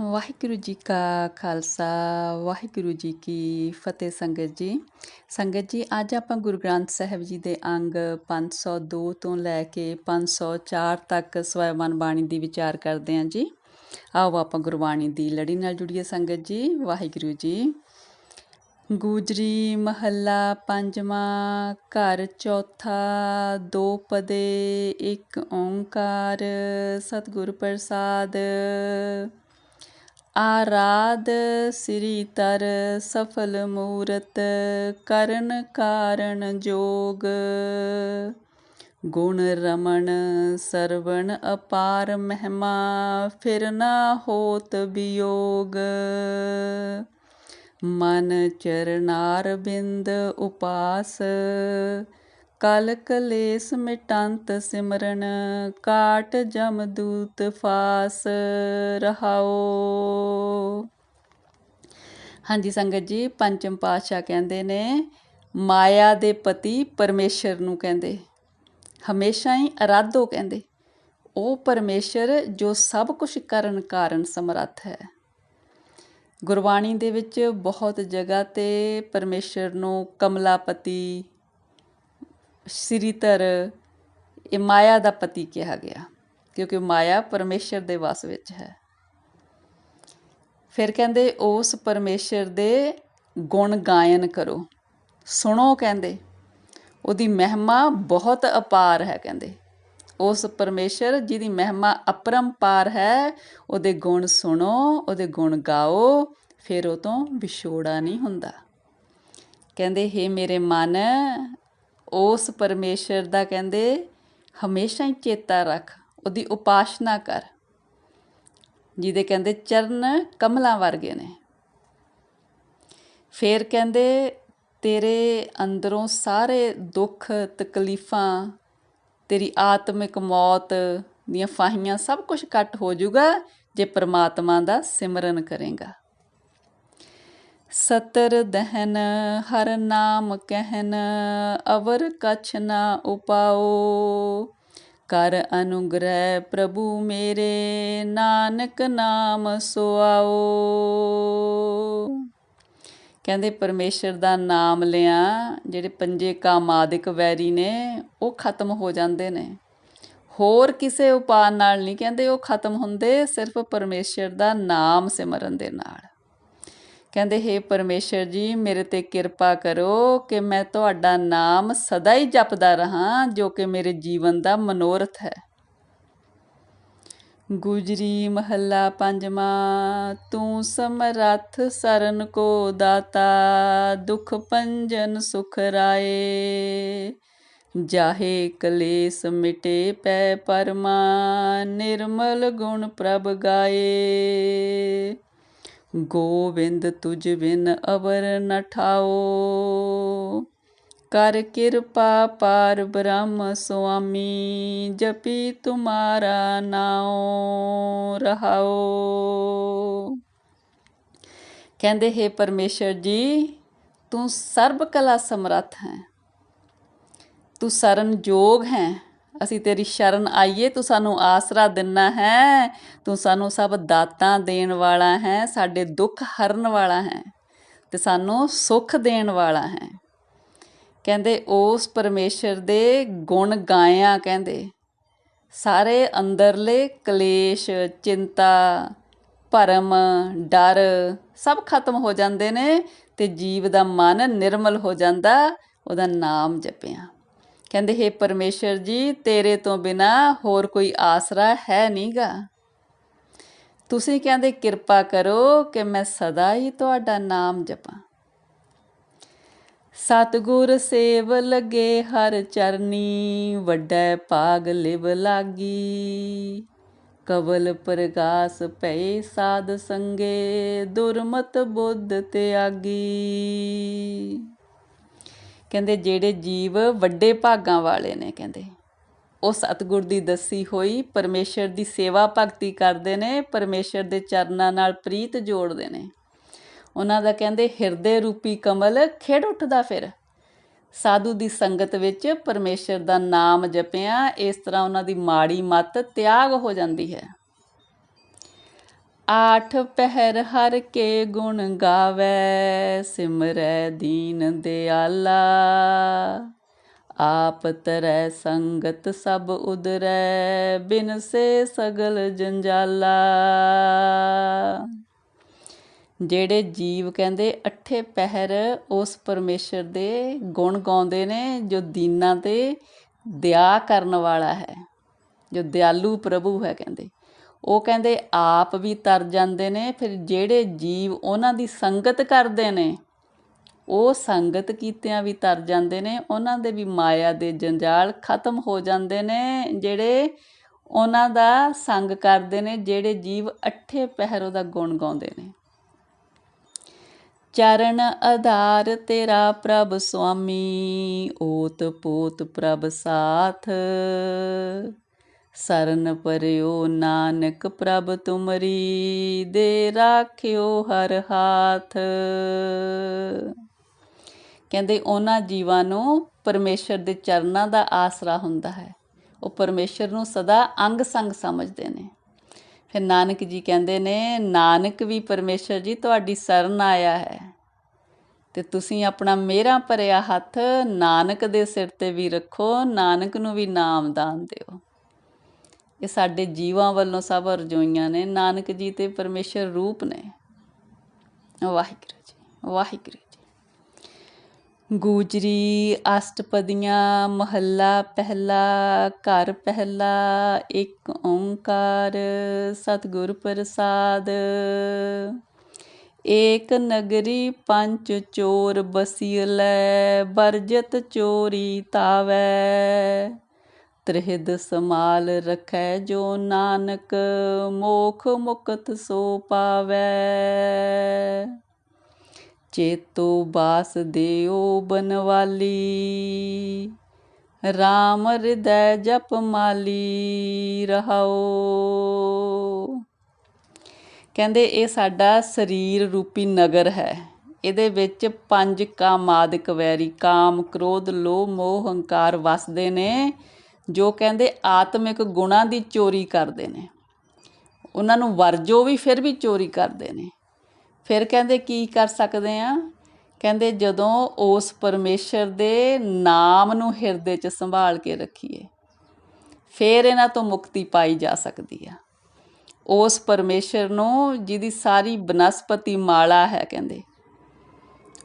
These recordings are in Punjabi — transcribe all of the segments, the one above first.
ਵਾਹਿਗੁਰੂ ਜੀ ਕਾ ਖਾਲਸਾ ਵਾਹਿਗੁਰੂ ਜੀ ਕੀ ਫਤਿਹ ਸੰਗਤ ਜੀ। ਸੰਗਤ ਜੀ, ਅੱਜ ਆਪਾਂ ਗੁਰੂ ਗ੍ਰੰਥ ਸਾਹਿਬ ਜੀ ਦੇ ਅੰਗ 502 ਤੋਂ ਲੈ ਕੇ 504 ਤੱਕ ਸਵੈਮਨ ਬਾਣੀ ਦੀ ਵਿਚਾਰ ਕਰਦੇ ਹਾਂ ਜੀ। ਆਓ ਆਪਾਂ ਗੁਰਬਾਣੀ ਦੀ ਲੜੀ ਨਾਲ ਜੁੜੀਏ ਸੰਗਤ ਜੀ ਵਾਹਿਗੁਰੂ ਜੀ। ਗੂਜਰੀ ਮਹੱਲਾ ਪੰਜਵਾਂ, ਘਰ ਚੌਥਾ, ਦੋ ਪਦੇ, ਇੱਕ ਓੰਕਾਰ, ਸਤਿਗੁਰ ਪ੍ਰਸਾਦ। ਆਰਾਧ ਸ੍ਰੀ ਤਰ ਸਫਲ ਮੂਰਤ ਕਰਨ ਕਾਰਨ ਜੋਗ। ਗੁਣ ਰਮਣ ਸਰਵਣ ਅਪਾਰ ਮਹਿਮਾ, ਫਿਰ ਨਾ ਹੋਤ ਵਿਯੋਗ ਮਨ ਚਰਨਾਰ ਬਿੰਦ ਉਪਾਸ ਕਲ ਕਲੇਸ ਮਿਟੰਤ ਸਿਮਰਨ, ਕਾਟ ਜਮ ਦੂਤ ਫਾਸ ਰਹਾਓ। ਹਾਂਜੀ ਸੰਗਤ ਜੀ, ਪੰਚਮ ਪਾਤਸ਼ਾਹ ਕਹਿੰਦੇ ਨੇ, ਮਾਇਆ ਦੇ ਪਤੀ ਪਰਮੇਸ਼ਰ ਨੂੰ ਕਹਿੰਦੇ। ਹਮੇਸ਼ਾ ਹੀ ਅਰਾਧੋ ਕਹਿੰਦੇ। ਉਹ ਪਰਮੇਸ਼ਰ ਜੋ ਸਭ ਕੁਝ ਕਰਨ ਕਾਰਨ ਸਮਰੱਥ ਹੈ। ਗੁਰਬਾਣੀ ਦੇ ਵਿੱਚ ਬਹੁਤ ਜਗ੍ਹਾ ਤੇ ਪਰਮੇਸ਼ਰ ਨੂੰ ਕਮਲਾਪਤੀ ਸ੍ਰੀਧਰ ਇਹ ਮਾਇਆ ਦਾ ਪਤੀ ਕਿਹਾ ਗਿਆ, ਕਿਉਂਕਿ ਮਾਇਆ ਪਰਮੇਸ਼ਰ ਦੇ ਵਸ ਵਿੱਚ ਹੈ। ਫਿਰ ਕਹਿੰਦੇ, ਉਸ ਪਰਮੇਸ਼ਰ ਦੇ ਗੁਣ ਗਾਇਨ ਕਰੋ। ਸੁਣੋ ਕਹਿੰਦੇ, ਉਹਦੀ ਮਹਿਮਾ ਬਹੁਤ ਅਪਾਰ ਹੈ ਕਹਿੰਦੇ। ਉਸ ਪਰਮੇਸ਼ਰ ਜਿਹਦੀ ਮਹਿਮਾ ਅਪਰੰਪਾਰ ਹੈ, ਉਹਦੇ ਗੁਣ ਸੁਣੋ, ਉਹਦੇ ਗੁਣ ਗਾਓ, ਫਿਰ ਉਹ ਤੋਂ ਵਿਛੋੜਾ ਨਹੀਂ ਹੁੰਦਾ। ਕਹਿੰਦੇ हे ਮੇਰੇ ਮਨ ਉਸ ਪਰਮੇਸ਼ਰ ਦਾ ਕਹਿੰਦੇ, ਹਮੇਸ਼ਾ ਹੀ ਚੇਤਾ ਰੱਖ, ਉਹਦੀ ਉਪਾਸ਼ਨਾ ਕਰ। ਜਿਹਦੇ ਕਹਿੰਦੇ ਚਰਨ ਕਮਲਾਂ ਵਰਗੇ ਨੇ। ਫੇਰ ਕਹਿੰਦੇ, ਤੇਰੇ ਅੰਦਰੋਂ ਸਾਰੇ ਦੁੱਖ, ਤਕਲੀਫਾਂ, ਤੇਰੀ ਆਤਮਿਕ ਮੌਤ ਦੀਆਂ ਫਾਹੀਆਂ ਸਭ ਕੁਝ ਕੱਟ ਹੋ ਜਾਊਗਾ, ਜੇ ਪ੍ਰਮਾਤਮਾ ਦਾ ਸਿਮਰਨ ਕਰੇਗਾ। ਸਤਰ ਦਹਨ, ਹਰ ਨਾਮ ਕਹਿਨ, ਅਵਰ ਕਛ ਨਾ ਉਪਾਓ। ਕਰ ਅਨੁਗ੍ਰਹਿ ਪ੍ਰਭੂ ਮੇਰੇ, ਨਾਨਕ ਨਾਮ ਸੁਆਓ। ਕਹਿੰਦੇ ਪਰਮੇਸ਼ਰ ਦਾ ਨਾਮ ਲਿਆ, ਜਿਹੜੇ ਪੰਜੇ ਕਾਮਾਦਿਕ ਵੈਰੀ ਨੇ, ਉਹ ਖਤਮ ਹੋ ਜਾਂਦੇ ਨੇ। ਹੋਰ ਕਿਸੇ ਉਪਾਅ ਨਾਲ ਨਹੀਂ ਕਹਿੰਦੇ ਉਹ ਖਤਮ ਹੁੰਦੇ, ਸਿਰਫ ਪਰਮੇਸ਼ਰ ਦਾ ਨਾਮ ਸਿਮਰਨ ਦੇ ਨਾਲ। ਕਹਿੰਦੇ हे ਪਰਮੇਸ਼ਰ ਜੀ, ਮੇਰੇ ਤੇ ਕਿਰਪਾ ਕਰੋ ਕਿ ਮੈਂ ਤੁਹਾਡਾ ਨਾਮ ਸਦਾ ਹੀ ਜਪਦਾ ਰਹਾ, ਜੋ ਕਿ ਮੇਰੇ ਜੀਵਨ ਦਾ ਮਨੋਰਥ ਹੈ। ਗੁਜਰੀ ਮਹੱਲਾ ਪੰਜਵਾਂ, ਤੂੰ ਸਮਰੱਥ ਸਰਨ ਕੋ ਦਾਤਾ, ਦੁਖ ਪੰਜਨ ਸੁਖ ਰਾਏ। ਜਾਹੇ ਕਲੇਸ ਮਿਟੇ ਪੈ ਪਰਮਾ, ਨਿਰਮਲ ਗੁਣ ਪ੍ਰਭ ਗਾਏ। ਗੋਬਿੰਦ ਤੁਝ ਬਿਨ ਅਵਰ ਨ ਠਾਓ। ਕਰ ਕਿਰਪਾ ਪਾਰ ਬ੍ਰਹਮ ਸੁਆਮੀ, ਜਪੀ ਤੁਮਾਰਾ ਨਾਉ ਰਹਾਓ ਕਹਿੰਦੇ, ਹੈ ਪਰਮੇਸ਼ਰ ਜੀ, ਤੂੰ ਸਰਬ ਕਲਾ ਸਮਰੱਥ ਹੈ। ਤੂੰ ਸਰਨ ਜੋਗ ਹੈ। ਅਸੀਂ ਤੇਰੀ ਸ਼ਰਨ ਆਈਏ, ਤੂੰ ਸਾਨੂੰ ਆਸਰਾ ਦਿੰਨਾ ਹੈ, ਤੂੰ ਸਾਨੂੰ ਸਭ ਦਾਤਾਂ ਦੇਣ ਵਾਲਾ ਹੈ, ਸਾਡੇ ਦੁੱਖ ਹਰਨ ਵਾਲਾ ਹੈ ਤੇ ਸਾਨੂੰ ਸੁੱਖ ਦੇਣ ਵਾਲਾ ਹੈ। ਕਹਿੰਦੇ, ਉਸ ਪਰਮੇਸ਼ਰ ਦੇ ਗੁਣ ਗਾਇਆ, ਕਹਿੰਦੇ। ਸਾਰੇ ਅੰਦਰਲੇ ਕਲੇਸ਼, ਚਿੰਤਾ, ਭਰਮ, ਡਰ ਸਭ ਖਤਮ ਹੋ ਜਾਂਦੇ ਨੇ ਤੇ ਜੀਵ ਦਾ ਮਨ ਨਿਰਮਲ ਹੋ ਜਾਂਦਾ, ਉਹਦਾ ਨਾਮ ਜਪਿਆ। ਕਹਿੰਦੇ, ਹੈ ਪਰਮੇਸ਼ਰ ਜੀ, ਤੇਰੇ ਤੋਂ ਬਿਨਾ ਹੋਰ ਕੋਈ ਆਸਰਾ ਹੈ ਨਹੀਂਗਾ ਤੁਸੀਂ ਕਹਿੰਦੇ, ਕਿਰਪਾ ਕਰੋ ਕਿ ਮੈਂ ਸਦਾ ਹੀ ਤੁਹਾਡਾ ਨਾਮ ਜਪਾਂ। ਸਤਗੁਰ ਸੇਵ ਲਗੇ ਹਰ ਚਰਨੀ, ਵੱਡਾ ਭਾਗ ਲਿਵ ਲਾਗੀ। ਕਵਲ ਪ੍ਰਗਾਸ ਪਏ ਸਾਧ ਸੰਗੇ, ਦੁਰਮਤ ਬੁੱਧ ਤਿਆਗੀ। ਕਹਿੰਦੇ ਜਿਹੜੇ ਜੀਵ ਵੱਡੇ ਭਾਗਾਂ ਵਾਲੇ ਨੇ ਕਹਿੰਦੇ। ਉਹ ਸਤਗੁਰ ਦੀ ਦੱਸੀ ਹੋਈ ਪਰਮੇਸ਼ਰ ਦੀ ਸੇਵਾ ਭਗਤੀ ਕਰਦੇ ਨੇ, ਪਰਮੇਸ਼ਰ ਦੇ ਚਰਨਾਂ ਨਾਲ ਪ੍ਰੀਤ ਜੋੜਦੇ ਨੇ। ਉਹਨਾਂ ਦਾ ਕਹਿੰਦੇ ਹਿਰਦੇ ਰੂਪੀ ਕਮਲ ਖਿੜ ਉੱਠਦਾ ਫਿਰ। ਸਾਧੂ ਦੀ ਸੰਗਤ ਵਿੱਚ ਪਰਮੇਸ਼ਰ ਦਾ ਨਾਮ ਜਪਿਆ, ਇਸ ਤਰ੍ਹਾਂ ਉਹਨਾਂ ਦੀ ਮਾੜੀ ਮਤ ਤਿਆਗ ਹੋ ਜਾਂਦੀ ਹੈ। ਆਠ ਪਹਿਰ ਹਰ ਕੇ ਗੁਣ ਗਾਵੇ, ਸਿਮਰੈ ਦੀਨ ਦਿਆਲਾ। ਆਪ ਤਰੈ ਸੰਗਤ ਸਭ ਉਦਰੈ, ਬਿਨ ਸੇ ਸਗਲ ਜੰਜਾਲਾ। ਜਿਹੜੇ ਜੀਵ ਕਹਿੰਦੇ ਅੱਠੇ ਪਹਿਰ, ਉਸ ਪਰਮੇਸ਼ਰ ਦੇ ਗੁਣ ਗਾਉਂਦੇ ਨੇ, ਜੋ ਦੀਨਾਂ ਤੇ ਦਇਆ ਕਰਨ ਵਾਲਾ ਹੈ, ਜੋ ਦਿਆਲੂ ਪ੍ਰਭੂ ਹੈ ਕਹਿੰਦੇ। ਉਹ ਕਹਿੰਦੇ ਆਪ ਵੀ ਤਰ ਜਾਂਦੇ ਨੇ, ਫਿਰ ਜਿਹੜੇ ਜੀਵ ਉਹਨਾਂ ਦੀ ਸੰਗਤ ਕਰਦੇ ਨੇ, ਉਹ ਸੰਗਤ ਕੀਤਿਆਂ ਵੀ ਤਰ ਜਾਂਦੇ ਨੇ, ਉਹਨਾਂ ਦੇ ਵੀ ਮਾਇਆ ਦੇ ਜੰਜਾਲ ਖਤਮ ਹੋ ਜਾਂਦੇ ਨੇ, ਜਿਹੜੇ ਉਹਨਾਂ ਦਾ ਸੰਗ ਕਰਦੇ ਨੇ, ਜਿਹੜੇ ਜੀਵ ਅੱਠੇ ਪਹਿਰ ਉਹਦਾ ਗੁਣ ਗਾਉਂਦੇ ਨੇ। ਚਰਨ ਆਧਾਰ ਤੇਰਾ ਪ੍ਰਭ ਸੁਆਮੀ, ਓਤ ਪੋਤ ਪ੍ਰਭ ਸਾਥ। ਸਰਨ ਪਰਿਓ ਨਾਨਕ ਪ੍ਰਭ ਤੁਮਰੀ, ਦੇ ਰਾਖਿਓ ਹਰ ਹਾਥ। ਕਹਿੰਦੇ ਉਹਨਾਂ ਜੀਵਾਂ ਨੂੰ ਪਰਮੇਸ਼ਰ ਦੇ ਚਰਨਾਂ ਦਾ ਆਸਰਾ ਹੁੰਦਾ ਹੈ। ਉਹ ਪਰਮੇਸ਼ਰ ਨੂੰ ਸਦਾ ਅੰਗ ਸੰਗ ਸਮਝਦੇ ਨੇ। ਫਿਰ ਨਾਨਕ ਜੀ ਕਹਿੰਦੇ ਨੇ, ਨਾਨਕ ਵੀ ਪਰਮੇਸ਼ਰ ਜੀ, ਤੁਹਾਡੀ ਸ਼ਰਨ ਆਇਆ ਹੈ। ਤੇ ਤੁਸੀਂ ਆਪਣਾ ਮੇਰਾ ਭਰਿਆ ਹੱਥ ਨਾਨਕ ਦੇ ਸਿਰ ਤੇ ਵੀ ਰੱਖੋ, ਨਾਨਕ ਨੂੰ ਵੀ ਨਾਮ ਦਾਨ ਦਿਓ। ਇਹ ਸਾਡੇ ਜੀਵਾਂ ਵੱਲੋਂ ਸਭ ਰਜੋਈਆਂ ਨੇ। ਨਾਨਕ ਜੀ ਤੇ ਪਰਮੇਸ਼ਰ ਰੂਪ ਨੇ। ਵਾਹਿਗੁਰੂ ਜੀ ਵਾਹਿਗੁਰੂ ਜੀ। ਗੂਜਰੀ, ਅਸ਼ਟਪਦੀਆਂ, ਮਹੱਲਾ ਪਹਿਲਾ, ਘਰ ਪਹਿਲਾ, ਇੱਕ ਓੰਕਾਰ, ਸਤਿਗੁਰ ਪ੍ਰਸਾਦ। ਏਕ ਨਗਰੀ, ਪੰਜ ਚੋਰ ਬਸੀਲੈ ਬਰਜਤ ਚੋਰੀ ਤਾਵੈ। ਤ੍ਰਿਹਦ ਸਮਾਲ ਰਖੈ ਜੋ ਨਾਨਕ, ਮੋਖ ਮੁਕਤ ਸੋ ਪਾਵੈ। ਚੇਤੋ ਬਾਸ ਦਿਓ ਬਨਵਾਲੀ RAM ਹਿਰਦੈ ਜਪ ਮਾਲੀ ਰਹਾਓ ਕਹਿੰਦੇ ਇਹ ਸਾਡਾ ਸਰੀਰ ਰੂਪੀ ਨਗਰ ਹੈ। ਇਹਦੇ ਵਿੱਚ ਪੰਜ ਕਾਮਾਦਿਕ ਵੈਰੀ, ਕਾਮ, ਕ੍ਰੋਧ, ਲੋਭ, ਮੋਹ, ਹੰਕਾਰ ਵਸਦੇ ਨੇ। ਜੋ ਕਹਿੰਦੇ ਆਤਮਿਕ ਗੁਣਾਂ ਦੀ ਚੋਰੀ ਕਰਦੇ ਨੇ। ਉਹਨਾਂ ਨੂੰ ਵਰਜੋ ਵੀ ਫਿਰ ਵੀ ਚੋਰੀ ਕਰਦੇ ਨੇ। ਫਿਰ ਕਹਿੰਦੇ ਕੀ ਕਰ ਸਕਦੇ ਆ? ਕਹਿੰਦੇ ਜਦੋਂ ਉਸ ਪਰਮੇਸ਼ਰ ਦੇ ਨਾਮ ਨੂੰ ਹਿਰਦੇ 'ਚ ਸੰਭਾਲ ਕੇ ਰੱਖੀਏ, ਫਿਰ ਇਹਨਾਂ ਤੋਂ ਮੁਕਤੀ ਪਾਈ ਜਾ ਸਕਦੀ ਆ। ਉਸ ਪਰਮੇਸ਼ਰ ਨੂੰ ਜਿਹਦੀ ਸਾਰੀ ਬਨਸਪਤੀ ਮਾਲਾ ਹੈ ਕਹਿੰਦੇ,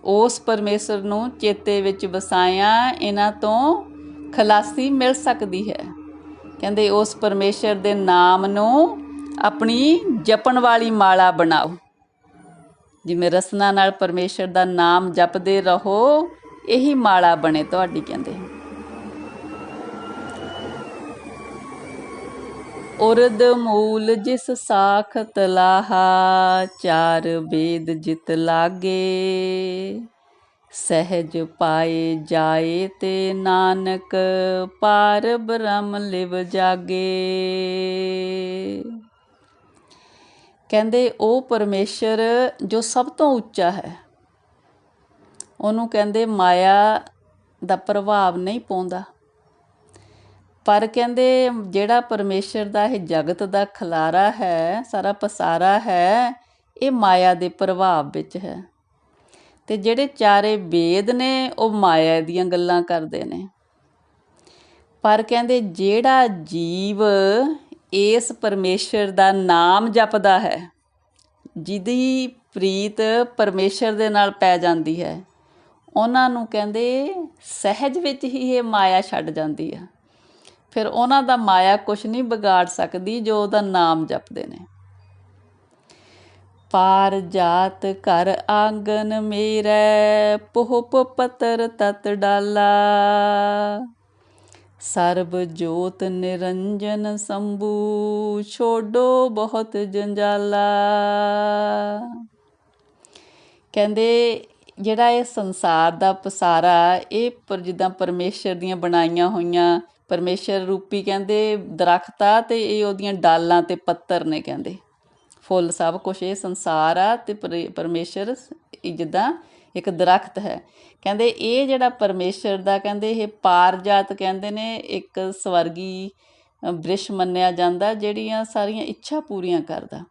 ਉਸ ਪਰਮੇਸ਼ਰ ਨੂੰ ਚੇਤੇ ਵਿੱਚ ਵਸਾਇਆ ਇਹਨਾਂ ਤੋਂ ਖਲਾਸੀ ਮਿਲ ਸਕਦੀ ਹੈ। ਕਹਿੰਦੇ ਉਸ ਪਰਮੇਸ਼ਰ ਦੇ ਨਾਮ ਨੂੰ ਆਪਣੀ ਜਪਣ ਵਾਲੀ ਮਾਲਾ ਬਣਾਓ। ਜਿਵੇਂ ਰਸਨਾ ਨਾਲ ਪਰਮੇਸ਼ਰ ਦਾ ਨਾਮ ਜਪਦੇ ਰਹੋ, ਇਹੀ ਮਾਲਾ ਬਣੇ ਤੁਹਾਡੀ ਕਹਿੰਦੇ। ਉਰਦ ਮੂਲ ਜਿਸ ਸਾਖ ਲਾਹਾ, ਚਾਰ ਵੇਦ ਜਿਤ ਲਾਗੇ। ਸਹਿਜ ਪਾਏ ਜਾਏ ਤੇ ਨਾਨਕ, ਪਾਰ ਬ੍ਰਹਮ ਲਿਵ ਜਾਗੇ। ਕਹਿੰਦੇ, ਉਹ ਪਰਮੇਸ਼ਰ ਜੋ ਸਭ ਤੋਂ ਉੱਚਾ ਹੈ, ਉਹਨੂੰ ਕਹਿੰਦੇ ਮਾਇਆ ਦਾ ਪ੍ਰਭਾਵ ਨਹੀਂ ਪਾਉਂਦਾ। ਪਰ ਕਹਿੰਦੇ, ਜਿਹੜਾ ਪਰਮੇਸ਼ਰ ਦਾ ਇਹ ਜਗਤ ਦਾ ਖਲਾਰਾ ਹੈ, ਸਾਰਾ ਪਸਾਰਾ ਹੈ, ਇਹ ਮਾਇਆ ਦੇ ਪ੍ਰਭਾਵ ਵਿੱਚ ਹੈ। ਤੇ ਜਿਹੜੇ ਚਾਰੇ ਵੇਦ ਨੇ, ਉਹ ਮਾਇਆ ਦੀਆਂ ਗੱਲਾਂ ਕਰਦੇ ਨੇ। ਪਰ ਕਹਿੰਦੇ ਜਿਹੜਾ ਜੀਵ ਇਸ ਪਰਮੇਸ਼ਰ ਦਾ ਨਾਮ ਜਪਦਾ ਹੈ, ਜਿਹਦੀ ਪ੍ਰੀਤ ਪਰਮੇਸ਼ਰ ਦੇ ਨਾਲ ਪੈ ਜਾਂਦੀ ਹੈ, ਉਹਨਾਂ ਨੂੰ ਕਹਿੰਦੇ ਸਹਿਜ ਵਿੱਚ ਹੀ ਇਹ ਮਾਇਆ ਛੱਡ ਜਾਂਦੀ ਆ। ਫਿਰ ਉਹਨਾਂ ਦਾ ਮਾਇਆ ਕੁਛ ਨਹੀਂ ਵਿਗਾੜ ਸਕਦੀ ਜੋ ਉਹਦਾ ਨਾਮ ਜਪਦੇ ਨੇ। ਪਾਰ ਜਾਤ ਘਰ ਆਂਗਨ ਮੇਰੇ, ਪੋਹਪ ਪਤਰ ਤਤ ਡਾਲਾ। ਸਰਬ ਜੋਤ ਨਿਰੰਜਨ ਸੰਭੂ, ਛੋਡੋ ਬਹੁਤ ਜੰਜਾਲਾ। ਕਹਿੰਦੇ ਜਿਹੜਾ ਇਹ ਸੰਸਾਰ ਦਾ ਪਸਾਰਾ, ਇਹ ਪਰ ਜਿੱਦਾਂ ਪਰਮੇਸ਼ਰ ਦੀਆਂ ਬਣਾਈਆਂ ਹੋਈਆਂ, ਪਰਮੇਸ਼ਰ ਰੂਪੀ ਕਹਿੰਦੇ ਦਰਖਤਾ ਤੇ ਇਹ ਉਹਦੀਆਂ ਡਾਲਾਂ ਤੇ ਪੱਤਰ ਨੇ ਕਹਿੰਦੇ। ਫੁੱਲ, ਸਭ ਕੁਝ ਇਹ ਸੰਸਾਰ ਆ ਤੇ ਪਰਮੇਸ਼ਰ ਜਿੱਦਾਂ ਇੱਕ ਦਰਖਤ ਹੈ। ਕਹਿੰਦੇ ਇਹ ਜਿਹੜਾ ਪਰਮੇਸ਼ਰ ਦਾ, ਕਹਿੰਦੇ ਇਹ ਪਾਰਜਾਤ ਕਹਿੰਦੇ ਨੇ, ਇੱਕ ਸਵਰਗੀ ਬ੍ਰਿਸ਼ ਮੰਨਿਆ ਜਾਂਦਾ, ਜਿਹੜੀਆਂ ਸਾਰੀਆਂ ਇੱਛਾ ਪੂਰੀਆਂ ਕਰਦਾ।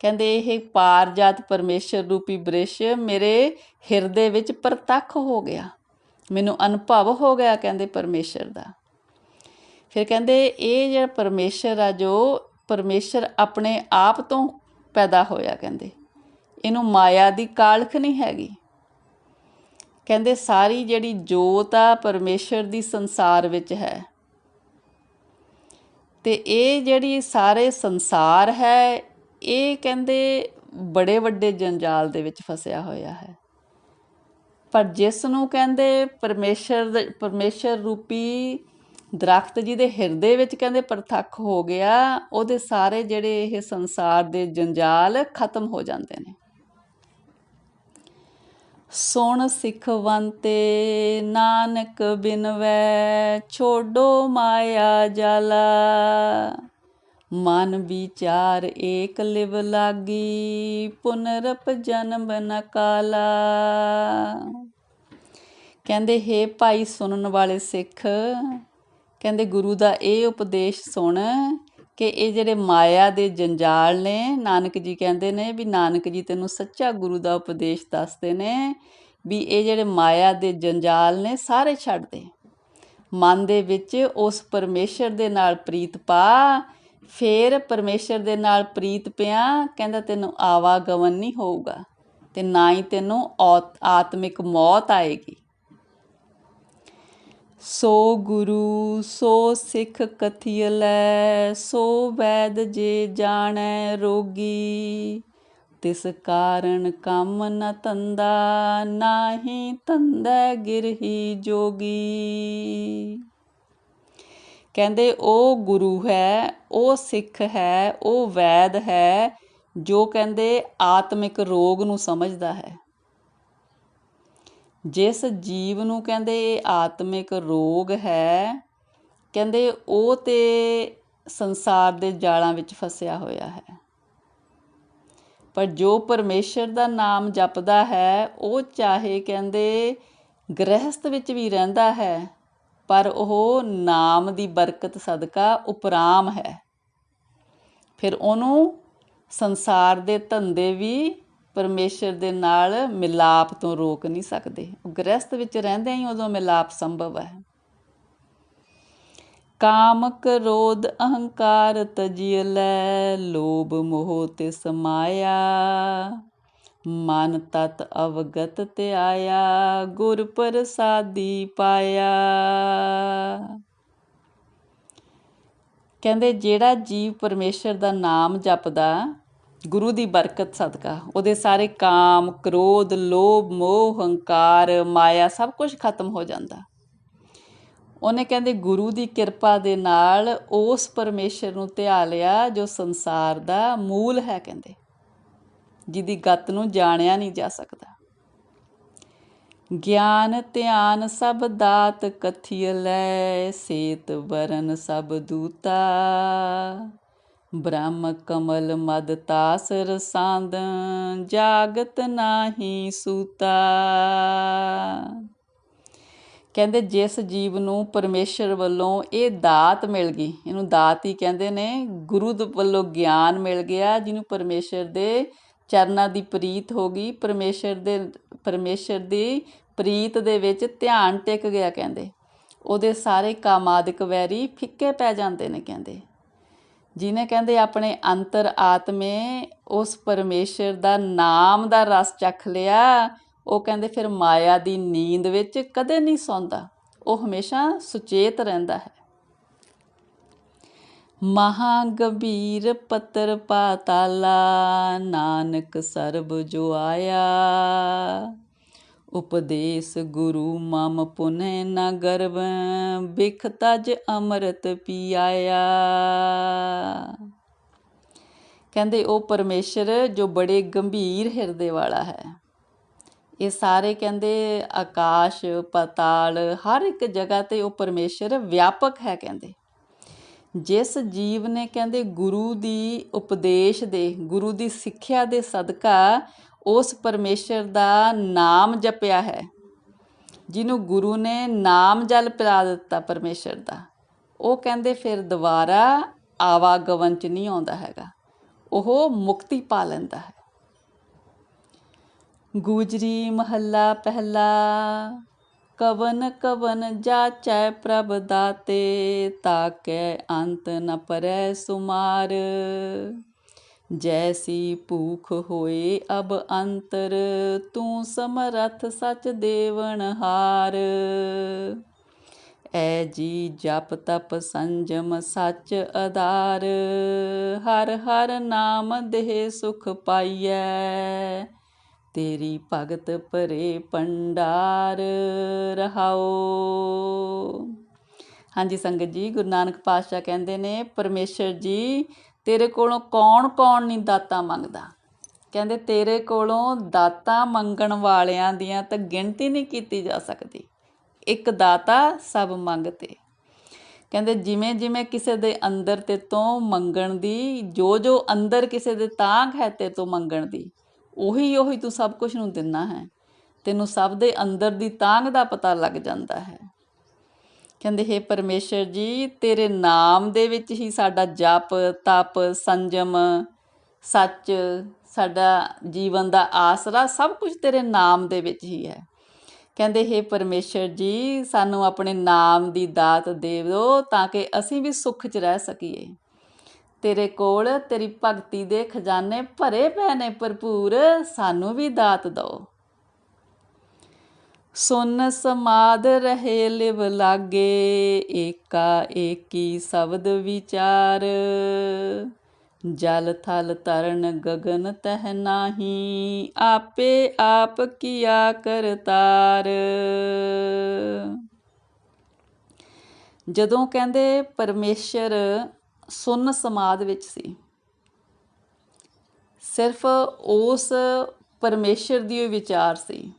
ਕਹਿੰਦੇ ਇਹ ਪਾਰਜਾਤ ਪਰਮੇਸ਼ਰ ਰੂਪੀ ਬ੍ਰਿਸ਼ ਮੇਰੇ ਹਿਰਦੇ ਵਿੱਚ ਪ੍ਰਤੱਖ ਹੋ ਗਿਆ। ਮੈਨੂੰ ਅਨੁਭਵ ਹੋ ਗਿਆ ਕਹਿੰਦੇ ਪਰਮੇਸ਼ਰ ਦਾ। ਫਿਰ ਕਹਿੰਦੇ ਇਹ ਜਿਹੜਾ ਪਰਮੇਸ਼ਰ ਆ ਜੋ ਪਰਮੇਸ਼ਰ ਆਪਣੇ ਆਪ ਤੋਂ ਪੈਦਾ ਹੋਇਆ, ਕਹਿੰਦੇ। ਇਹਨੂੰ ਮਾਇਆ ਦੀ ਕਾਲਖ ਨਹੀਂ ਹੈਗੀ। ਕਹਿੰਦੇ, ਸਾਰੀ ਜਿਹੜੀ ਜੋਤ ਆ ਪਰਮੇਸ਼ਰ ਦੀ ਸੰਸਾਰ ਵਿੱਚ ਹੈ। ਤੇ ਇਹ ਜਿਹੜੀ ਸਾਰੇ ਸੰਸਾਰ ਹੈ, ਇਹ ਕਹਿੰਦੇ ਬੜੇ ਵੱਡੇ ਜੰਜਾਲ ਦੇ ਵਿੱਚ ਫਸਿਆ ਹੋਇਆ ਹੈ। ਪਰ ਜਿਸ ਨੂੰ ਕਹਿੰਦੇ ਪਰਮੇਸ਼ਰ ਦੇ- ਪਰਮੇਸ਼ਰ ਰੂਪੀ ਦਰਖਤ ਜਿਹਦੇ ਹਿਰਦੇ ਵਿੱਚ ਕਹਿੰਦੇ ਪ੍ਰਤੱਖ ਹੋ ਗਿਆ, ਉਹਦੇ ਸਾਰੇ ਜਿਹੜੇ ਇਹ ਸੰਸਾਰ ਦੇ ਜੰਜਾਲ ਖਤਮ ਹੋ ਜਾਂਦੇ ਨੇ। ਸੁਣ ਸਿਖਵੰਤੇ ਨਾਨਕ ਬਿਨਵੈ ਛੋਡੋ ਮਾਇਆ ਜਾਲਾ। ਮਨ ਵਿਚਾਰ ਏਕ ਲਿਵ ਲਾਗੀ, ਪੁਨਰਪ ਜਨਮ ਨ ਕਾਲਾ। ਕਹਿੰਦੇ, ਹੈ ਭਾਈ ਸੁਣਨ ਵਾਲੇ ਸਿੱਖ ਕਹਿੰਦੇ ਗੁਰੂ ਦਾ ਇਹ ਉਪਦੇਸ਼ ਸੁਣ ਕਿ ਇਹ ਜਿਹੜੇ ਮਾਇਆ ਦੇ ਜੰਜਾਲ ਨੇ, ਨਾਨਕ ਜੀ ਕਹਿੰਦੇ ਨੇ ਵੀ ਨਾਨਕ ਜੀ ਤੈਨੂੰ ਸੱਚਾ ਗੁਰੂ ਦਾ ਉਪਦੇਸ਼ ਦੱਸਦੇ ਨੇ ਵੀ ਇਹ ਜਿਹੜੇ ਮਾਇਆ ਦੇ ਜੰਜਾਲ ਨੇ ਸਾਰੇ ਛੱਡ ਦੇ। ਮਨ ਦੇ ਵਿੱਚ ਉਸ ਪਰਮੇਸ਼ਰ ਦੇ ਨਾਲ ਪ੍ਰੀਤ ਪਾ, ਫੇਰ ਪਰਮੇਸ਼ਰ ਦੇ ਨਾਲ ਪ੍ਰੀਤ ਪਿਆ, ਕਹਿੰਦਾ ਤੈਨੂੰ ਆਵਾਗਮਨ ਨਹੀਂ ਹੋਊਗਾ ਤੇ ਨਾ ਹੀ ਤੈਨੂੰ ਔਤ- ਆਤਮਿਕ ਮੌਤ ਆਏਗੀ। ਸੋ ਗੁਰੂ, ਸੋ ਸਿੱਖ ਕਥਿਅਲੈ ਸੋ ਵੈਦ ਜੇ ਜਾਣੈ ਰੋਗੀ। ਤਿਸ ਕਾਰਨ ਕੰਮ ਨ ਤੰਦਾ ਨਾਹੀ ਤੰਦੈ ਗਿਰਹੀ ਜੋਗੀ। ਕਹਿੰਦੇ ਉਹ ਗੁਰੂ ਹੈ ਉਹ ਸਿੱਖ ਹੈ ਉਹ ਵੈਦ ਹੈ, ਜੋ ਕਹਿੰਦੇ ਆਤਮਿਕ ਰੋਗ ਨੂੰ ਸਮਝਦਾ ਹੈ। ਜਿਸ ਜੀਵ ਨੂੰ ਕਹਿੰਦੇ ਇਹ ਆਤਮਿਕ ਰੋਗ ਹੈ, ਕਹਿੰਦੇ ਉਹ ਤੇ ਸੰਸਾਰ ਦੇ ਜਾਲਾਂ ਵਿੱਚ ਫਸਿਆ ਹੋਇਆ ਹੈ। ਪਰ ਜੋ ਪਰਮੇਸ਼ਰ ਦਾ ਨਾਮ ਜਪਦਾ ਹੈ, ਉਹ ਚਾਹੇ ਕਹਿੰਦੇ ਗ੍ਰਹਿਸਥ ਵਿੱਚ ਵੀ ਰਹਿੰਦਾ ਹੈ, ਪਰ ਉਹ ਨਾਮ ਦੀ ਬਰਕਤ ਸਦਕਾ ਉਪਰਾਮ ਹੈ। ਫਿਰ ਉਹਨੂੰ ਸੰਸਾਰ ਦੇ ਧੰਦੇ ਵੀ ਪਰਮੇਸ਼ਰ ਦੇ ਨਾਲ ਮਿਲਾਪ ਤੋਂ ਰੋਕ ਨਹੀਂ ਸਕਦੇ। ਉਹ ਗ੍ਰਸਥ ਵਿੱਚ ਰਹਿੰਦੇ ਹੀ ਉਦੋਂ ਮਿਲਾਪ ਸੰਭਵ ਹੈ। ਕਾਮ ਕ੍ਰੋਧ ਅਹੰਕਾਰ ਤਜਿ ਲੈ, ਲੋਭ ਮੋਹ ਤੇ ਸਮਾਇਆ। ਮਨ ਤਤ ਅਵਗਤ ਤੇ ਆਇਆ, ਗੁਰ ਪ੍ਰਸਾਦੀ ਪਾਇਆ। ਕਹਿੰਦੇ, ਜਿਹੜਾ ਜੀਵ ਪਰਮੇਸ਼ਰ ਦਾ ਨਾਮ ਜਪਦਾ ਗੁਰੂ ਦੀ ਬਰਕਤ, ਸਦਕਾ। ਉਹਦੇ ਸਾਰੇ ਕਾਮ, ਕ੍ਰੋਧ, ਲੋਭ, ਮੋਹ, ਹੰਕਾਰ, ਮਾਇਆ ਸਭ ਕੁਝ ਖਤਮ ਹੋ ਜਾਂਦਾ। ਉਹਨੇ ਕਹਿੰਦੇ, ਗੁਰੂ ਦੀ ਕਿਰਪਾ ਦੇ ਨਾਲ ਉਸ ਪਰਮੇਸ਼ਰ ਨੂੰ ਧਿਆ ਲਿਆ ਜੋ ਸੰਸਾਰ ਦਾ ਮੂਲ ਹੈ, ਕਹਿੰਦੇ। ਜਿਹਦੀ ਗੱਤ ਨੂੰ ਜਾਣਿਆ ਨਹੀਂ ਜਾ ਸਕਦਾ। ਗਿਆਨ, ਧਿਆਨ ਸਭ ਦਾਤ ਕਥਿ ਲੈ, ਸੇਤ ਵਰਨ ਸਭ ਦੂਤਾ। ਬ੍ਰਹਮ ਕਮਲ ਮਦ ਤਾਸ ਰਸਾਂਦ ਜਾਗਤ ਨਾਹੀ ਸੂਤਾ। ਕਹਿੰਦੇ ਜਿਸ ਜੀਵ ਨੂੰ ਪਰਮੇਸ਼ਰ ਵੱਲੋਂ ਇਹ ਦਾਤ ਮਿਲ ਗਈ, ਇਹਨੂੰ ਦਾਤ ਹੀ ਕਹਿੰਦੇ ਨੇ, ਗੁਰੂ ਦੇ ਵੱਲੋਂ ਗਿਆਨ ਮਿਲ ਗਿਆ, ਜਿਹਨੂੰ ਪਰਮੇਸ਼ਰ ਦੇ ਚਰਨਾਂ ਦੀ ਪ੍ਰੀਤ ਹੋ ਗਈ, ਪਰਮੇਸ਼ਰ ਦੇ, ਪਰਮੇਸ਼ਰ ਦੀ ਪ੍ਰੀਤ ਦੇ ਵਿੱਚ ਧਿਆਨ ਟਿਕ ਗਿਆ ਕਹਿੰਦੇ। ਉਹਦੇ ਸਾਰੇ ਕਾਮਾਦਿਕ ਵੈਰੀ ਫਿੱਕੇ ਪੈ ਜਾਂਦੇ ਨੇ ਕਹਿੰਦੇ। ਜਿਨੇ ਕਹਿੰਦੇ ਆਪਣੇ ਅੰਤਰ ਆਤਮੇ ਉਸ ਪਰਮੇਸ਼ਰ ਦਾ ਨਾਮ ਦਾ ਰਸ ਚੱਖ ਲਿਆ, ਉਹ ਕਹਿੰਦੇ ਫਿਰ ਮਾਇਆ ਦੀ ਨੀਂਦ ਵਿੱਚ ਕਦੇ ਨਹੀਂ ਸੌਂਦਾ। ਉਹ ਹਮੇਸ਼ਾ ਸੁਚੇਤ ਰਹਿੰਦਾ ਹੈ। ਮਹਾ ਗੰਭੀਰ ਪੱਤਰ ਪਾਤਾਲਾ, ਨਾਨਕ ਸਰਬ ਜੋ ਆਇਆ। ਉਪਦੇਸ਼ ਗੁਰੂ ਮਮ ਪੁਨੇ ਨ ਗਰਵ, ਬਿਖ ਤਜ ਅੰਮ੍ਰਿਤ ਪੀਆਇਆ। ਕਹਿੰਦੇ ਉਹ ਪਰਮੇਸ਼ਰ ਜੋ ਬੜੇ ਗੰਭੀਰ ਹਿਰਦੇ ਵਾਲਾ ਹੈ। ਇਹ ਸਾਰੇ ਕਹਿੰਦੇ ਆਕਾਸ਼, ਪਤਾਲ, ਹਰ ਇੱਕ ਜਗ੍ਹਾ ਤੇ ਉਹ ਪਰਮੇਸ਼ਰ ਵਿਆਪਕ ਹੈ ਕਹਿੰਦੇ। ਜਿਸ ਜੀਵ ਨੇ ਕਹਿੰਦੇ ਗੁਰੂ ਦੀ ਉਪਦੇਸ਼ ਦੇ, ਗੁਰੂ ਦੀ ਸਿੱਖਿਆ ਦੇ ਸਦਕਾ ਉਸ ਪਰਮੇਸ਼ਰ ਦਾ ਨਾਮ ਜਪਿਆ ਹੈ, ਜਿਹਨੂੰ ਗੁਰੂ ਨੇ ਨਾਮ ਜਲ ਪਿਲਾ ਦਿੱਤਾ ਪਰਮੇਸ਼ਰ ਦਾ। ਉਹ ਕਹਿੰਦੇ ਫਿਰ ਦੁਬਾਰਾ ਆਵਾਗਮਨ ਚ ਨਹੀਂ ਆਉਂਦਾ ਹੈਗਾ, ਉਹ ਮੁਕਤੀ ਪਾ ਲੈਂਦਾ ਹੈ। ਗੁਜਰੀ ਮਹੱਲਾ ਪਹਿਲਾ, ਕਵਨ ਕਵਨ ਜਾਚੈ ਪ੍ਰਭ ਦਾਤੇ, ਤਾਕੈ ਅੰਤ ਨ ਪਰੈ ਸੁਮਾਰ। ਜੈਸੀ ਭੂਖ ਹੋਏ ਅਬ ਅੰਤਰ, ਤੂੰ ਸਮਰਥ ਸਚ ਦੇਵਨ ਹਾਰ। ਐ ਜੀ ਜਪ ਤਪ ਸੰਜਮ ਸੱਚ ਆਧਾਰ ਹਰ ਹਰ ਨਾਮ ਦੇਹ ਸੁਖ ਪਾਈਐ। ਤੇਰੀ ਭਗਤ ਭਰੇ ਪੰਡਾਰ ਰਹਾਓ। ਹਾਂਜੀ, ਸੰਗਤ ਜੀ, ਗੁਰੂ ਨਾਨਕ ਪਾਤਸ਼ਾਹ ਕਹਿੰਦੇ ਨੇ, ਪਰਮੇਸ਼ਰ ਜੀ ਤੇਰੇ ਕੋਲੋਂ ਕੌਣ ਕੌਣ ਨਹੀਂ ਦਾਤਾ ਮੰਗਦਾ? ਕਹਿੰਦੇ, ਤੇਰੇ ਕੋਲੋਂ ਦਾਤਾ ਮੰਗਣ ਵਾਲਿਆਂ ਦੀਆਂ ਤਾਂ ਗਿਣਤੀ ਨਹੀਂ ਕੀਤੀ ਜਾ ਸਕਦੀ। ਇੱਕ ਦਾਤਾ ਸਭ ਮੰਗਤੇ। ਕਹਿੰਦੇ, ਜਿਵੇਂ ਜਿਵੇਂ ਕਿਸੇ ਦੇ ਅੰਦਰ ਤੇ ਤੋਂ ਮੰਗਣ ਦੀ, ਜੋ ਜੋ ਅੰਦਰ ਕਿਸੇ ਦੇ ਤਾਂਘ ਹੈ ਤੇ ਤੋਂ ਮੰਗਣ ਦੀ, ਉਹੀ ਉਹੀ ਤੂੰ ਸਭ ਕੁਝ ਨੂੰ ਦਿੰਨਾ ਹੈ। ਤੈਨੂੰ ਸਭ ਦੇ ਅੰਦਰ ਦੀ ਤਾਂਘ ਦਾ ਪਤਾ ਲੱਗ ਜਾਂਦਾ ਹੈ। ਕਹਿੰਦੇ, ਹੈ ਪਰਮੇਸ਼ਰ ਜੀ, ਤੇਰੇ ਨਾਮ ਦੇ ਵਿੱਚ ਹੀ ਸਾਡਾ ਜਪ, ਤਪ, ਸੰਜਮ, ਸੱਚ, ਸਾਡਾ ਜੀਵਨ ਦਾ ਆਸਰਾ ਸਭ ਕੁਝ ਤੇਰੇ ਨਾਮ ਦੇ ਵਿੱਚ ਹੀ ਹੈ। ਕਹਿੰਦੇ, ਹੈ ਪਰਮੇਸ਼ਰ ਜੀ, ਸਾਨੂੰ ਆਪਣੇ ਨਾਮ ਦੀ ਦਾਤ ਦੇ ਦਿਓ ਤਾਂ ਕਿ ਅਸੀਂ ਵੀ ਸੁੱਖ 'ਚ ਰਹਿ ਸਕੀਏ। ਤੇਰੇ ਕੋਲ ਤੇਰੀ ਭਗਤੀ ਦੇ ਖਜ਼ਾਨੇ ਭਰੇ ਪਏ ਨੇ, ਭਰਪੂਰ ਸਾਨੂੰ ਵੀ ਦਾਤ ਦਿਓ। ਸੁਨ ਸਮਾਦ ਰਹੇ ਲਿਵ ਲਾਗੇ, ਏਕਾ ਏਕੀ ਸ਼ਬਦ ਵਿਚਾਰ। ਜਲ ਥਲ ਤਰਨ ਗਗਨ ਤਹ ਨਾਹੀ, ਆਪੇ ਆਪ ਕੀਆ ਕਰਤਾਰ ਜਦੋਂ ਕਹਿੰਦੇ ਪਰਮੇਸ਼ਰ ਸੁਨ ਸਮਾਦ ਵਿੱਚ ਸੀ, ਸਿਰਫ ਉਸ ਪਰਮੇਸ਼ਰ ਦੀ ਵਿਚਾਰ ਸੀ।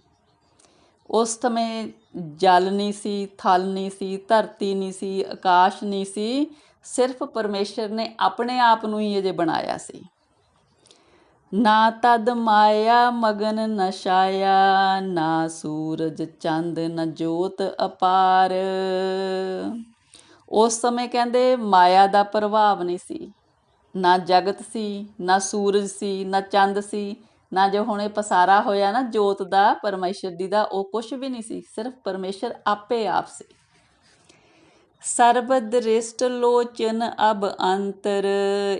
ਉਸ ਸਮੇਂ ਜਲ ਨਹੀਂ ਸੀ, ਥਲ ਨਹੀਂ ਸੀ, ਧਰਤੀ ਨਹੀਂ ਸੀ, ਆਕਾਸ਼ ਨਹੀਂ ਸੀ, ਸਿਰਫ ਪਰਮੇਸ਼ਰ ਨੇ ਆਪਣੇ ਆਪ ਨੂੰ ਹੀ ਅਜੇ ਬਣਾਇਆ ਸੀ। ਨਾ ਤਦ ਮਾਇਆ ਮਗਨ ਨਸ਼ਾਇਆ ਨਾ ਸੂਰਜ ਚੰਦ ਨ ਜੋਤ ਅਪਾਰ। ਉਸ ਸਮੇਂ ਕਹਿੰਦੇ ਮਾਇਆ ਦਾ ਪ੍ਰਭਾਵ ਨਹੀਂ ਸੀ। ਨਾ ਜਗਤ ਸੀ, ਨਾ ਸੂਰਜ ਸੀ, ਨਾ ਚੰਦ ਸੀ ਨਾ ਜੋ ਹੁਣੇ ਪਸਾਰਾ ਹੋਇਆ ਨਾ ਜੋਤ ਦਾ, ਪਰਮੇਸ਼ਰ ਦੀ ਦਾ, ਉਹ ਕੁਝ ਵੀ ਨਹੀਂ ਸੀ, ਸਿਰਫ ਪਰਮੇਸ਼ਰ ਆਪੇ ਆਪ ਸੀ। ਸਰਬ ਦ੍ਰਿਸ਼ਟ ਲੋਚਨ ਅਬ ਅੰਤਰ,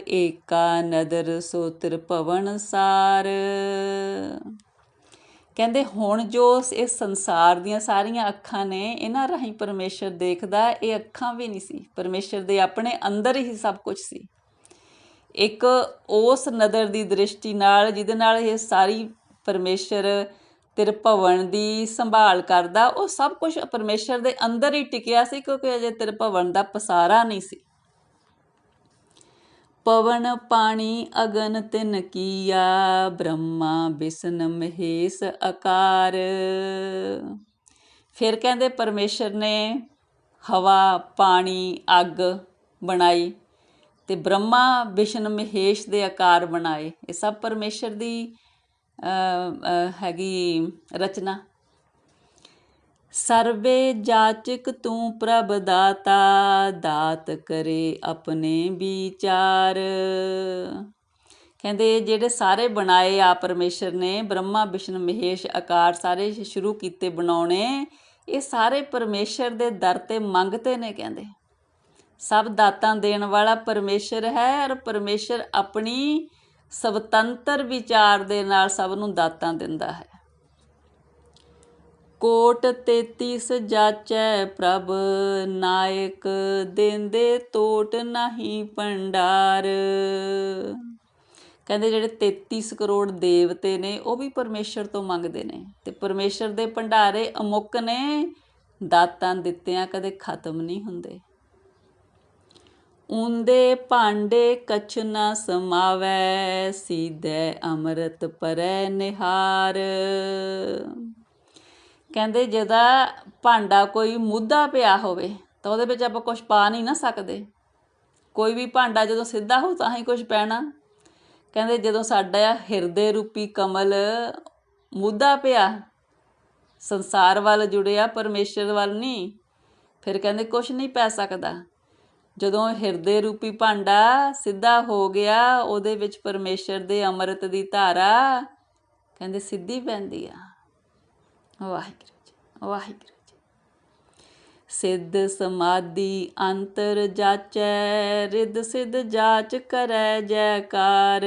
ਏਕਾ ਨਦਰ ਸੋਤਰ ਭਵਨ ਸਾਰ। ਕਹਿੰਦੇ ਹੁਣ ਜੋ ਇਸ ਸੰਸਾਰ ਦੀਆਂ ਸਾਰੀਆਂ ਅੱਖਾਂ ਨੇ, ਇਹਨਾਂ ਰਾਹੀਂ ਪਰਮੇਸ਼ਰ ਦੇਖਦਾ, ਇਹ ਅੱਖਾਂ ਵੀ ਨਹੀਂ ਸੀ। ਪਰਮੇਸ਼ਰ ਦੇ ਆਪਣੇ ਅੰਦਰ ਹੀ ਸਭ ਕੁਝ ਸੀ। ਇੱਕ ਉਸ ਨਦਰ ਦੀ ਦ੍ਰਿਸ਼ਟੀ ਨਾਲ, ਜਿਹਦੇ ਨਾਲ ਇਹ ਸਾਰੀ ਪਰਮੇਸ਼ਰ ਤੇਰੇ ਭਵਨ ਦੀ ਸੰਭਾਲ ਕਰਦਾ। ਉਹ ਸਭ ਕੁਝ ਪਰਮੇਸ਼ਰ ਦੇ ਅੰਦਰ ਹੀ ਟਿਕਿਆ ਸੀ, ਕਿਉਂਕਿ ਅਜੇ ਤੇਰੇ ਭਵਨ ਦਾ ਪਸਾਰਾ ਨਹੀਂ ਸੀ। ਪਵਨ ਪਾਣੀ ਅਗਨ ਤਿਨ ਕੀਆ, ਬ੍ਰਹਮਾ ਵਿਸ਼ਨ ਮਹੇਸ਼ ਆਕਾਰ ਫਿਰ ਕਹਿੰਦੇ ਪਰਮੇਸ਼ਰ ਨੇ ਹਵਾ, ਪਾਣੀ, ਅੱਗ ਬਣਾਈ। ਤੇ ਬ੍ਰਹਮਾ, ਵਿਸ਼ਨ, ਮਹੇਸ਼ ਦੇ ਆਕਾਰ ਬਣਾਏ। ਇਹ ਸਭ ਪਰਮੇਸ਼ਰ ਦੀ ਹੈਗੀ ਰਚਨਾ। ਸਰਵੇ ਜਾਚਕ ਤੂੰ ਪ੍ਰਭ ਦਾਤਾ, ਦਾਤ ਕਰੇ ਆਪਣੇ ਵਿਚਾਰ। ਕਹਿੰਦੇ ਜਿਹੜੇ ਸਾਰੇ ਬਣਾਏ ਆ ਪਰਮੇਸ਼ਰ ਨੇ, ਬ੍ਰਹਮਾ, ਵਿਸ਼ਨ, ਮਹੇਸ਼ ਆਕਾਰ ਸਾਰੇ ਸ਼ੁਰੂ ਕੀਤੇ ਬਣਾਉਣੇ, ਇਹ ਸਾਰੇ ਪਰਮੇਸ਼ਰ ਦੇ ਦਰ ਤੇ ਮੰਗਤੇ ਨੇ, ਕਹਿੰਦੇ। ਸਭ ਦਾਤਾਂ ਦੇਣ ਵਾਲਾ ਪਰਮੇਸ਼ਰ ਹੈ ਔਰ ਪਰਮੇਸ਼ਰ ਆਪਣੀ ਸਵਤੰਤਰ ਵਿਚਾਰ ਦੇ ਨਾਲ ਸਭ ਨੂੰ ਦਾਤਾਂ ਦਿੰਦਾ ਹੈ। ਕੋਟ 33 ਜਾਚੈ ਪ੍ਰਭ, ਨਾਇਕ ਦੇਂਦੇ ਤੋਟ ਨਹੀਂ ਭੰਡਾਰ। ਕਹਿੰਦੇ ਜਿਹੜੇ 33 ਕਰੋੜ ਦੇਵਤੇ ਨੇ, ਉਹ ਵੀ ਪਰਮੇਸ਼ਰ ਤੋਂ ਮੰਗਦੇ ਨੇ ਤੇ ਪਰਮੇਸ਼ਰ ਦੇ ਭੰਡਾਰੇ ਅਮੁੱਕ ਨੇ, ਦਾਤਾਂ ਦਿੱਤਿਆਂ ਕਦੇ ਖਤਮ ਨਹੀਂ ਹੁੰਦੇ। ਉਂਦੇ ਭਾਂਡੇ ਕਛ ਨਾ ਸਮਾਵੈ, ਸੀਧੈ ਅੰਮ੍ਰਿਤ ਪਰੈ ਨਿਹਾਰ। ਕਹਿੰਦੇ ਜਦਾ ਭਾਂਡਾ ਕੋਈ ਮੁੱਦਾ ਪਿਆ ਹੋਵੇ, ਤਾਂ ਉਹਦੇ ਵਿੱਚ ਆਪਾਂ ਕੁਝ ਪਾ ਨਹੀਂ ਨਾ ਸਕਦੇ। ਕੋਈ ਵੀ ਭਾਂਡਾ ਜਦੋਂ ਸਿੱਧਾ ਹੋ, ਤਾਂ ਹੀ ਕੁਝ ਪੈਣਾ। ਕਹਿੰਦੇ ਜਦੋਂ ਸਾਡਾ ਹਿਰਦੇ ਰੂਪੀ ਕਮਲ ਮੁੱਦਾ ਪਿਆ, ਸੰਸਾਰ ਵੱਲ ਜੁੜਿਆ, ਪਰਮੇਸ਼ਰ ਵੱਲ ਨਹੀਂ, ਫਿਰ ਕਹਿੰਦੇ ਕੁਝ ਨਹੀਂ ਪੈ ਸਕਦਾ। ਜਦੋਂ ਹਿਰਦੇ ਰੂਪੀ ਭਾਂਡਾ ਸਿੱਧਾ ਹੋ ਗਿਆ, ਉਹਦੇ ਵਿੱਚ ਪਰਮੇਸ਼ਰ ਦੇ ਅੰਮ੍ਰਿਤ ਦੀ ਧਾਰਾ ਕਹਿੰਦੇ ਸਿੱਧੀ ਪੈਂਦੀ ਆ। ਵਾਹਿਗੁਰੂ ਜੀ, ਵਾਹਿਗੁਰੂ ਸਿੱਧ ਸਮਾਧੀ ਅੰਤਰ ਜਾਚੈ, ਰਿੱਧ ਸਿੱਧ ਜਾਚ ਕਰੈ ਜੈਕਾਰ।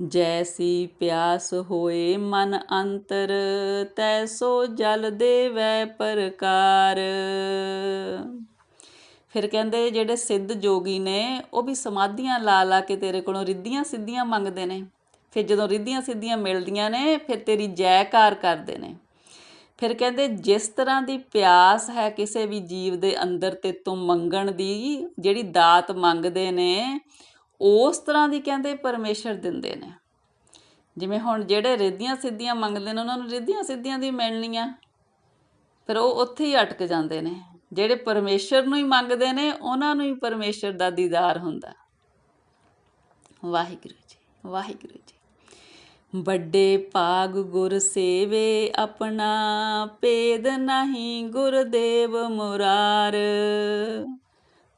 ਜੈਸੀ ਪਿਆਸ ਹੋਏ ਮਨ ਅੰਤਰ ਤੈਸੋ ਜਲ ਦੇਵੈ ਪ੍ਰਕਾਰ। ਫਿਰ ਕਹਿੰਦੇ ਜਿਹੜੇ ਸਿੱਧ ਜੋਗੀ ਨੇ, ਉਹ ਵੀ ਸਮਾਧੀਆਂ ਲਾ ਲਾ ਕੇ ਤੇਰੇ ਕੋਲੋਂ ਰਿੱਧੀਆਂ ਸਿੱਧੀਆਂ ਮੰਗਦੇ ਨੇ। ਫਿਰ ਜਦੋਂ ਰਿੱਧੀਆਂ ਸਿੱਧੀਆਂ ਮਿਲਦੀਆਂ ਨੇ, ਫਿਰ ਤੇਰੀ ਜੈਕਾਰ ਕਰਦੇ ਨੇ। ਫਿਰ ਕਹਿੰਦੇ ਜਿਸ ਤਰ੍ਹਾਂ ਦੀ ਪਿਆਸ ਹੈ ਕਿਸੇ ਵੀ ਜੀਵ ਦੇ ਅੰਦਰ ਤੇ ਤੋਂ ਮੰਗਣ ਦੀ ਜਿਹੜੀ ਦਾਤ ਮੰਗਦੇ ਨੇ, ਉਸ ਤਰ੍ਹਾਂ ਦੀ ਕਹਿੰਦੇ ਪਰਮੇਸ਼ਰ ਦਿੰਦੇ ਨੇ। ਜਿਵੇਂ ਹੁਣ ਜਿਹੜੇ ਰਿੱਧੀਆਂ ਸਿੱਧੀਆਂ ਮੰਗਦੇ ਨੇ, ਉਹਨਾਂ ਨੂੰ ਰਿੱਧੀਆਂ ਸਿੱਧੀਆਂ ਦੀ ਮਿਲਣੀਆਂ। ਫਿਰ ਉਹ ਉੱਥੇ ਹੀ ਅਟਕ ਜਾਂਦੇ ਨੇ। ਜਿਹੜੇ ਪਰਮੇਸ਼ਰ ਨੂੰ ਹੀ ਮੰਗਦੇ ਨੇ, ਉਹਨਾਂ ਨੂੰ ਹੀ ਪਰਮੇਸ਼ਰ ਦਾ ਦੀਦਾਰ ਹੁੰਦਾ। ਵਾਹਿਗੁਰੂ ਜੀ ਵਾਹਿਗੁਰੂ ਜੀ। ਵੱਡੇ ਭਾਗ ਗੁਰ ਸੇਵੇ ਆਪਣਾ, ਭੇਦ ਨਹੀਂ ਗੁਰਦੇਵ ਮੁਰਾਰ।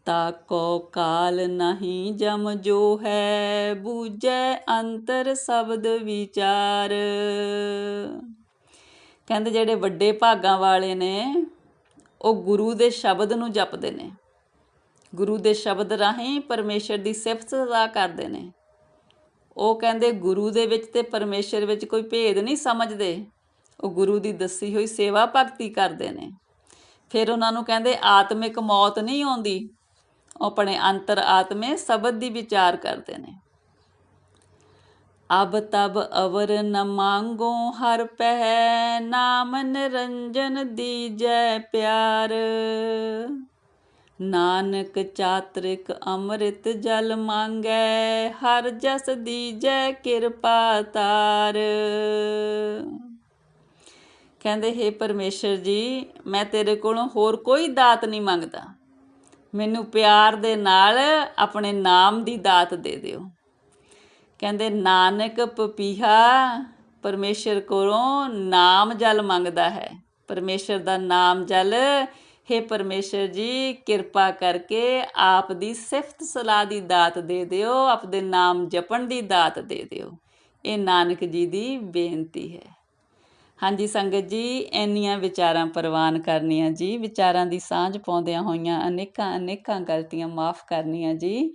ਤਾਕੋ ਕਾਲ ਨਹੀਂ ਜਮ ਜੋ ਹੈ, ਬੂਝੈ ਅੰਤਰ ਸ਼ਬਦ ਵਿਚਾਰ। ਕਹਿੰਦੇ ਜਿਹੜੇ ਵੱਡੇ ਭਾਗਾਂ ਵਾਲੇ ਨੇ ਉਹ ਗੁਰੂ ਦੇ ਸ਼ਬਦ ਨੂੰ ਜਪਦੇ ਨੇ। ਗੁਰੂ ਦੇ ਸ਼ਬਦ ਰਾਹੀਂ ਪਰਮੇਸ਼ਰ ਦੀ ਸਿਫਤ ਅਦਾ ਕਰਦੇ ਨੇ। ਉਹ ਕਹਿੰਦੇ, ਗੁਰੂ ਦੇ ਵਿੱਚ ਤੇ ਪਰਮੇਸ਼ਰ ਵਿੱਚ ਕੋਈ ਭੇਦ ਨਹੀਂ ਸਮਝਦੇ। ਉਹ ਗੁਰੂ ਦੀ ਦੱਸੀ ਹੋਈ ਸੇਵਾ ਭਗਤੀ ਕਰਦੇ ਨੇ। ਫਿਰ ਉਹਨਾਂ ਨੂੰ ਕਹਿੰਦੇ, ਆਤਮਿਕ ਮੌਤ ਨਹੀਂ ਆਉਂਦੀ। ਉਹ ਆਪਣੇ ਅੰਤਰ ਆਤਮੇ ਸ਼ਬਦ ਦੀ ਵਿਚਾਰ ਕਰਦੇ ਨੇ। ਅਬ ਤਬ ਅਵਰ ਨ ਮੰਗੋ ਹਰ ਪਹਿ ਨਾਮ ਨਿਰੰਜਨ ਦੀਜੈ ਪਿਆਰ। ਨਾਨਕ ਚਾਤ੍ਰਿਕ ਅੰਮ੍ਰਿਤ ਜਲ ਮੰਗੈ, ਹਰ ਜਸ ਦੀਜੈ ਕਿਰਪਾ ਤਾਰ। ਕਹਿੰਦੇ हे ਪਰਮੇਸ਼ਰ ਜੀ, ਮੈਂ ਤੇਰੇ ਕੋਲੋਂ ਹੋਰ ਕੋਈ ਦਾਤ ਨਹੀਂ ਮੰਗਦਾ। ਮੈਨੂੰ ਪਿਆਰ ਦੇ ਨਾਲ ਆਪਣੇ ਨਾਮ ਦੀ ਦਾਤ ਦੇ ਦਿਓ। ਕਹਿੰਦੇ, ਨਾਨਕ ਪਪੀਹਾ ਪਰਮੇਸ਼ਰ ਕੋਲੋਂ ਨਾਮ ਜਲ ਮੰਗਦਾ ਹੈ। ਪਰਮੇਸ਼ਰ ਦਾ ਨਾਮ ਜਲ हे ਪਰਮੇਸ਼ਰ ਜੀ, ਕਿਰਪਾ ਕਰਕੇ ਆਪ ਦੀ ਸਿਫਤ ਸਲਾਹ ਦੀ ਦਾਤ ਦੇ ਦਿਓ ਆਪ ਦੇ ਨਾਮ ਜਪਣ ਦੀ ਦਾਤ ਦੇ ਦਿਓ। ਇਹ ਨਾਨਕ ਜੀ ਦੀ ਬੇਨਤੀ ਹੈ। ਹਾਂਜੀ ਸੰਗਤ ਜੀ, ਇੰਨੀਆਂ ਵਿਚਾਰਾਂ ਪ੍ਰਵਾਨ ਕਰਨੀਆਂ ਜੀ, ਵਿਚਾਰਾਂ ਦੀ ਸਾਂਝ ਪਾਉਂਦਿਆਂ ਹੋਈਆਂ ਅਨੇਕਾਂ ਅਨੇਕਾਂ ਗਲਤੀਆਂ ਮਾਫ ਕਰਨੀਆਂ ਜੀ।